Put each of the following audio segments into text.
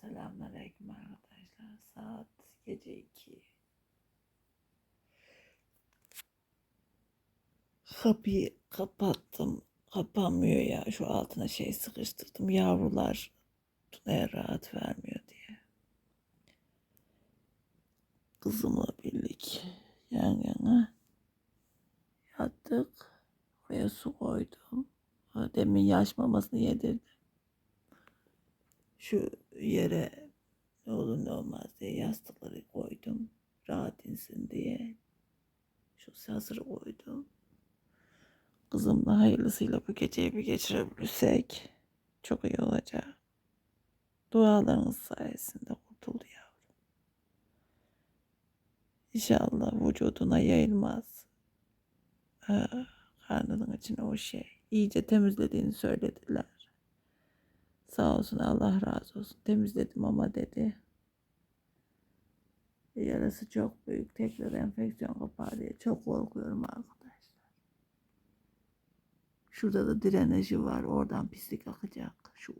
Selamünaleyküm arkadaşlar. Saat gece 2. Kapıyı kapattım. Kapanmıyor ya. Şu altına şey sıkıştırdım. Yavrular Tuna'ya rahat vermiyor diye. Kızımla birlik yan yana yattık. Oraya su koydum. Demin yaş mamasını yedirdim. Şu yere ne olur ne olmaz diye yastıkları koydum. Rahat insin diye. Şu hazır koydum. Kızımla hayırlısıyla bu geceyi bir geçirebilirsek çok iyi olacak. Dualarınız sayesinde kurtuldu yavrum. İnşallah vücuduna yayılmaz. Ee, karnının içine o şey. İyice temizlediğini söylediler. Sağ olsun Allah razı olsun. Temizledim ama dedi. Yarası çok büyük. Tekrar enfeksiyon kapar diye çok korkuyorum arkadaşlar. Şurada da drenajı var. Oradan pislik akacak. Şu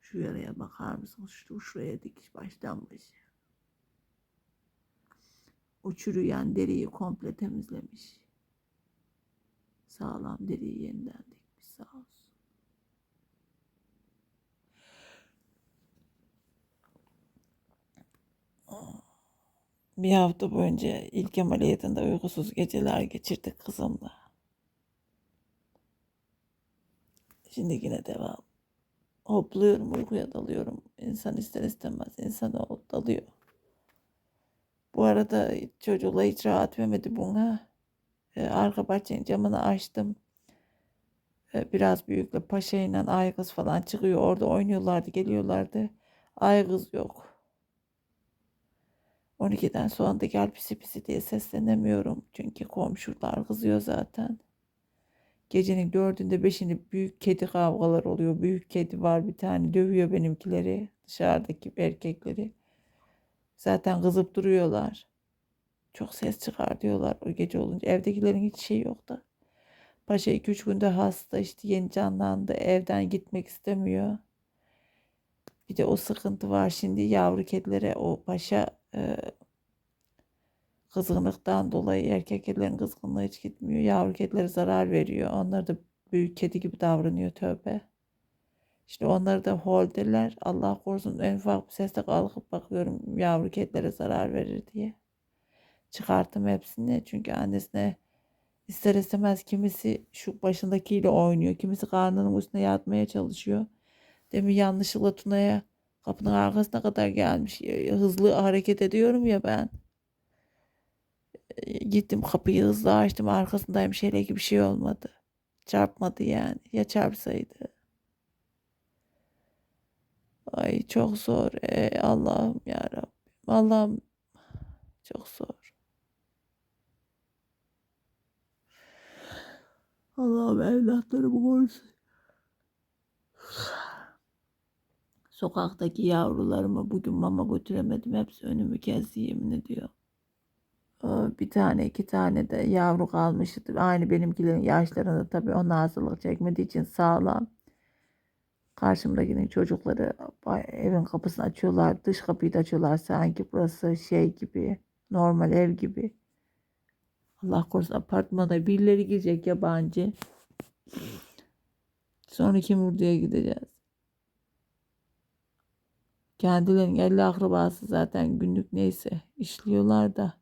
şu yaraya bakar mısınız? Şu şuraya dikiş baştan başa. O çürüyen deriyi komple temizlemiş. Sağlam deriyi yeniden dikmiş sağ olsun. Bir hafta boyunca ilk ameliyatında uykusuz geceler geçirdik kızımla. Şimdi yine devam. Hopluyorum, uykuya dalıyorum. İnsan ister istemez, insan o dalıyor. Bu arada çocuğla hiç rahat vermedi buna. Ee, arka bahçenin camını açtım. Ee, biraz büyükle paşayla aygız falan çıkıyor. Orada oynuyorlardı, geliyorlardı. Aygız yok. 12'den sonra da gel pisi pisi diye seslenemiyorum. Çünkü komşular kızıyor zaten. Gecenin dördünde beşinde büyük kedi kavgalar oluyor. Büyük kedi var bir tane dövüyor benimkileri. Dışarıdaki erkekleri. Zaten kızıp duruyorlar. Çok ses çıkar diyorlar o gece olunca. Evdekilerin hiç şey yok da. Paşa 2-3 günde hasta işte yeni canlandı. Evden gitmek istemiyor. Bir de o sıkıntı var şimdi yavru kedilere o paşa e, kızgınlıktan dolayı erkek kedilerin kızgınlığı hiç gitmiyor. Yavru kedilere zarar veriyor. Onlar da büyük kedi gibi davranıyor tövbe. İşte onları da holderler. Allah korusun en ufak bir sesle kalkıp bakıyorum yavru kedilere zarar verir diye. Çıkarttım hepsini çünkü annesine ister istemez kimisi şu başındakiyle oynuyor. Kimisi karnının üstüne yatmaya çalışıyor. Demin yanlışlıkla Tuna'ya kapının arkasına kadar gelmiş. Hızlı hareket ediyorum ya ben. Gittim kapıyı hızlı açtım arkasındayım şeyle gibi bir şey olmadı. Çarpmadı yani. Ya çarpsaydı. Ay çok zor. Ey Allah'ım ya Rabbim. Allah'ım çok zor. Allah'ım evlatlarımı korusun. Sokaktaki yavrularımı bugün mama götüremedim. Hepsi önümü kesti yemin ediyor. Bir tane iki tane de yavru kalmıştı. Aynı benimkilerin yaşlarında tabii ona hazırlık çekmediği için sağlam. Karşımdakinin çocukları evin kapısını açıyorlar. Dış kapıyı da açıyorlar. Sanki burası şey gibi. Normal ev gibi. Allah korusun apartmana birileri girecek yabancı. Sonra kim Urdu'ya gideceğiz. Kendilerinin 50 akrabası zaten günlük neyse işliyorlar da.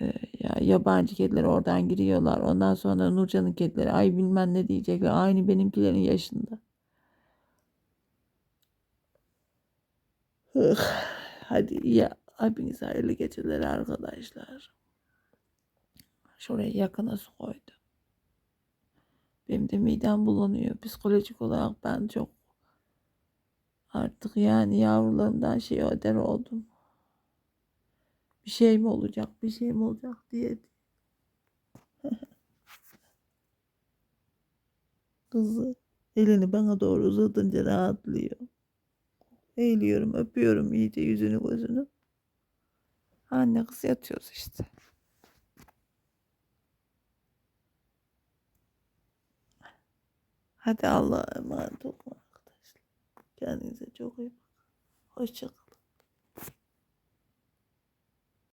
Ee, ya yabancı kediler oradan giriyorlar. Ondan sonra Nurcan'ın kedileri ay bilmem ne diyecekler. Aynı benimkilerin yaşında. Hadi ya hepiniz hayırlı geceler arkadaşlar. Şuraya yakına su koydum. Benim de midem bulanıyor. Psikolojik olarak ben çok artık yani yavrularımdan şey öder oldum. Bir şey mi olacak, bir şey mi olacak diye. Kızı elini bana doğru uzatınca rahatlıyor. Eğiliyorum, öpüyorum iyice yüzünü gözünü. Anne kız yatıyoruz işte. Hadi Allah'a emanet olun arkadaşlar. Kendinize çok iyi bakın. Hoşçakalın.